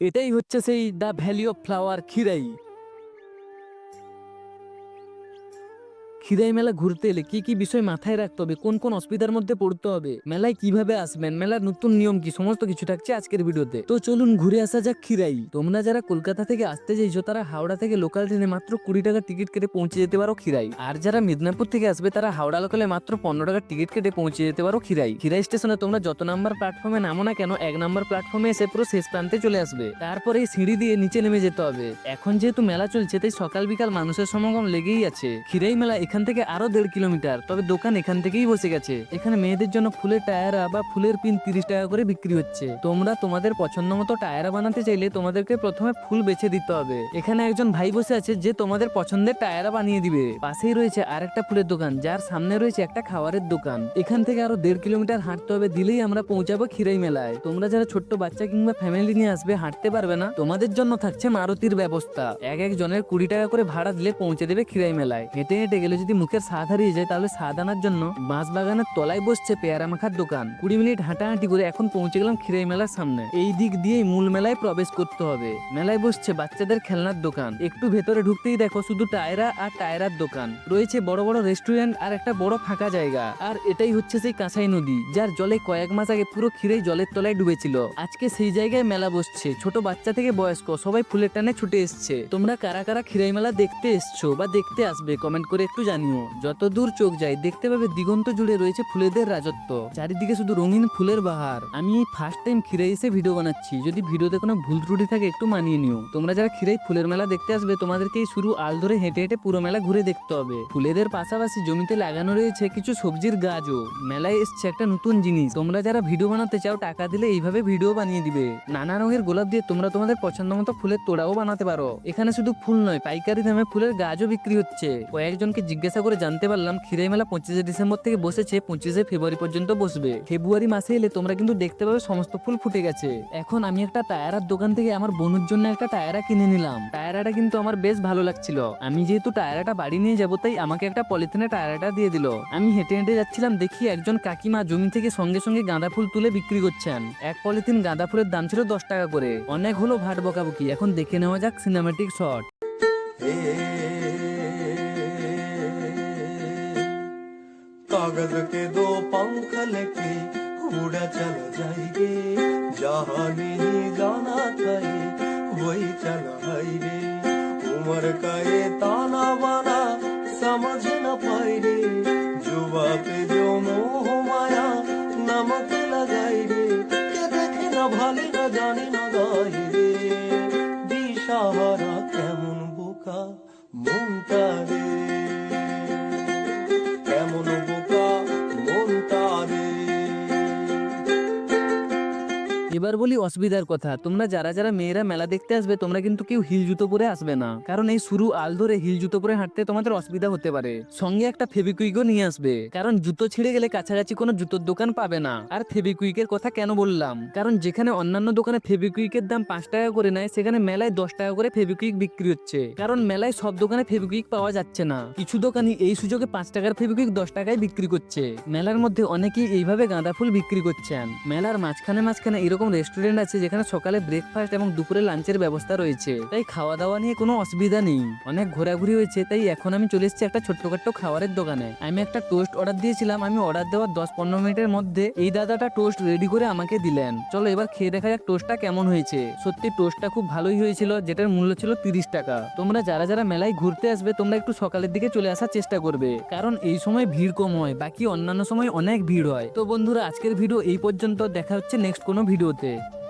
এটাই হচ্ছে সেই the valley of flower Khirai Khirai মেলা ঘুরতে এলে কি কি বিষয় মাথায় রাখতে হবে? কোন কোন অসুবিধার মধ্যে পড়তে হবে? মেলায় কীভাবে আসবেন? মেলার নতুন নিয়ম কি? সমস্ত কিছু থাকছে আজকের ভিডিওতে। তো চলুন ঘুরে আসা যাক খিরাই। তোমরা যারা কলকাতা থেকে আসতে চাইছো, তারা হাওড়া থেকে লোকাল ট্রেনে মাত্র কুড়ি টাকার টিকিট কেটে পৌঁছে যেতে পারো খিরাই। আর যারা মেদিনীপুর থেকে আসবে, তারা হাওড়া লোকালে মাত্র পনেরো টাকার টিকিট কেটে পৌঁছে যেতে পারো খিরাই। খিরাই স্টেশনে তোমরা যত নাম্বার প্ল্যাটফর্মে নামো না কেন, এক নাম্বার প্ল্যাটফর্মে এসে পুরো শেষ প্রান্তে চলে আসবে। তারপরে এই সিঁড়ি দিয়ে নিচে নেমে যেতে হবে। এখন যেহেতু মেলা চলছে, তাই সকাল বিকাল মানুষের সমাগম লেগেই আছে। খিরাই মেলা এখান থেকে আরও দেড় কিলোমিটার। তবে দোকান এখান থেকেই বসে গেছে। এখানে মেয়েদের জন্য ফুলের টায়ারা বা ফুলের পিন তিরিশ টাকা করে বিক্রি হচ্ছে। তোমরা তোমাদের পছন্দ মতো টায়ারা বানাতে চাইলে তোমাদেরকে প্রথমে ফুল বেছে দিতে হবে। এখানে একজন ভাই বসে আছে যে তোমাদের পছন্দের টায়ারা বানিয়ে দিবে। পাশেই রয়েছে আরেকটা ফুলের দোকান, যার সামনে রয়েছে একটা খাবারের দোকান। এখান থেকে আরও দেড় কিলোমিটার হাঁটতে হবে, দিলেই আমরা পৌঁছাবো খিরাই মেলায়। তোমরা যারা ছোট্ট বাচ্চা কিংবা ফ্যামিলি নিয়ে আসবে, হাঁটতে পারবে না। তোমাদের জন্য থাকছে মারুতির ব্যবস্থা। এক একজনের কুড়ি টাকা করে ভাড়া দিলে পৌঁছে দেবে খিরাই মেলায়। হেঁটে হেঁটে গেলে যদি মুখের স্বাদ হারিয়ে যায়, তাহলে স্বাদ আনার জন্য বাঁশ বাগানের তলায় বসছে পেয়ারা মাখার দোকান। কুড়ি মিনিট হাঁটাহাঁটি করে এখন পৌঁছে গেলাম খিরাই মেলার সামনে। এই দিক দিয়েই মূল মেলায় প্রবেশ করতে হবে। মেলায় বসছে বাচ্চাদের খেলনার দোকান। একটু ভেতরে ঢুকতেই দেখো শুধু টায়রা আর টায়রার দোকান। রয়েছে বড় বড় রেস্টুরেন্ট আর একটা বড় ফাঁকা জায়গা। আর এটাই হচ্ছে সেই কাঁসাই নদী, যার জলে কয়েক মাস আগে পুরো খিরাই জলের তলায় ডুবেছিল। আজকে সেই জায়গায় মেলা বসছে। ছোট বাচ্চা থেকে বয়স্ক, সবাই ফুলের টানে ছুটে এসছে। তোমরা কারা কারা খিরাই মেলা দেখতে এসছো বা দেখতে আসবে, কমেন্ট করে একটু জানিও যত দূর চোখ যায়, দেখতে পাবে দিগন্ত জুড়ে রয়েছে ফুলেদের রাজত্ব। চারিদিকে শুধু রঙিন ফুলের বাহার। আমি এই ফার্স্ট টাইম খিরাই এসে ভিডিও বানাচ্ছি। যদি ভিডিওতে কোনো ভুল ত্রুটি থাকে, একটু মানিয়ে নিও। তোমরা যারা খিরাই ফুলের মেলা দেখতে আসবে, তোমাদেরকে এই শুরু আল ধরে হেঁটে হেঁটে পুরো মেলা ঘুরে দেখতে হবে। ফুলেদের পাশাপাশি জমিতে লাগানো রয়েছে কিছু সবজির গাছও। মেলায় এসছে একটা নতুন জিনিস। তোমরা যারা ভিডিও বানাতে চাও, টাকা দিলে এইভাবে ভিডিও বানিয়ে দিবে। নানা রঙের গোলাপ দিয়ে তোমরা তোমাদের পছন্দ মতো ফুলের তোড়াও বানাতে পারো। এখানে শুধু ফুল নয়, পাইকারি দামে ফুলের গাছও বিক্রি হচ্ছে। কয়েকজনকে জিজ্ঞাসা করে জানতে পারলাম খিরাই মেলা পঁচিশে ডিসেম্বর থেকে বসেছে, পঁচিশে ফেব্রুয়ারি পর্যন্ত বসবে। ফেব্রুয়ারি মাসে এলে তোমরা কিন্তু দেখতে পাবে সমস্ত ফুল ফুটে গেছে। এখন আমি একটা টায়ারার দোকান থেকে আমার বোনের জন্য একটা টায়ারা কিনে নিলাম। টায়ারাটা কিন্তু আমার বেশ ভালো লাগছিল। আমি যেহেতু টায়ারাটা বাড়ি নিয়ে যাব, তাই আমাকে একটা পলিথিনে টায়ারাটা দিয়ে দিল। আমি হেঁটে হেঁটে যাচ্ছিলাম, দেখি একজন কাকিমা জমি থেকে সঙ্গে সঙ্গে গাঁদা ফুল তুলে বিক্রি করছেন। এক পলিথিন গাঁদা ফুলের দাম ছিল দশ টাকা করে। অনেক হলো ভাট বকাবকি। এখন দেখে নেওয়া যাক সিনেমাটিক শট कागज के दो पंख लेके उड़ा चला जाएंगे जहाँ नहीं जाना था ये वही चला है रे उम्र का ये ताना बाना समझ न पाए रे जुबा पे जो मोह माया नमक लगाई रे के देखे न भाले न जाने न गाई रे দিশাহারা কেমন বোকা মনটা এবার বলি অসুবিধার কথা। তোমরা যারা যারা মেয়েরা মেলা দেখতে আসবে, তোমরা কিন্তু কেউ হিল জুতো পরে আসবে না। কারণ এই শুরু আল ধরে হিল জুতো পরে হাঁটতে তোমাদের অসুবিধা হতে পারে। সঙ্গে একটা ফেবিকুইকও নিয়ে আসবে। কারণ জুতো ছিঁড়ে গেলে কাছাকাছি কোনো জুতোর দোকান পাবে না। আর ফেবিকুইকের কথা কেন বললাম? কারণ যেখানে অন্যান্য দোকানে ফেবিকুইকের দাম পাঁচ টাকা করে নেয়, সেখানে মেলায় দশ টাকা করে ফেবিকুইক বিক্রি হচ্ছে। কারণ মেলায় সব দোকানে ফেবিকুইক পাওয়া যাচ্ছে না। কিছু দোকানই এই সুযোগে পাঁচ টাকার ফেবিকুইক দশ টাকায় বিক্রি করছে। মেলার মধ্যে অনেকেই এইভাবে গাঁদা ফুল বিক্রি করছেন। মেলার মাঝখানে মাঝখানে এরকম রেস্টুরেন্ট আছে যেখানে সকালে ব্রেকফাস্ট এবং দুপুরে লাঞ্চের ব্যবস্থা রয়েছে। তাই খাওয়া দাওয়া নিয়ে কোনো অসুবিধা নেই। অনেক ঘোরাঘুরি হয়েছে, তাই এখন আমি চলে এসেছি একটা ছোট্টখাট্ট খাবারের দোকানে। আমি একটা টোস্ট অর্ডার দিয়েছিলাম, আমি অর্ডার দেওয়ার দশ পনেরো মিনিটের মধ্যে এই দাদাটা টোস্ট রেডি করে আমাকে দিলেন। চলো এবার খেয়ে দেখা যাক টোস্টটা কেমন হয়েছে। সত্যি টোস্টটা খুব ভালোই হয়েছিল, যেটার মূল্য ছিল তিরিশ টাকা। তোমরা যারা যারা মেলায় ঘুরতে আসবে, তোমরা একটু সকালের দিকে চলে আসার চেষ্টা করবে। কারণ এই সময় ভিড় কম হয়, বাকি অন্যান্য সময় অনেক ভিড় হয়। তো বন্ধুরা, আজকের ভিডিও এই পর্যন্ত। দেখা হচ্ছে নেক্সট কোনো ভিডিওতে 对。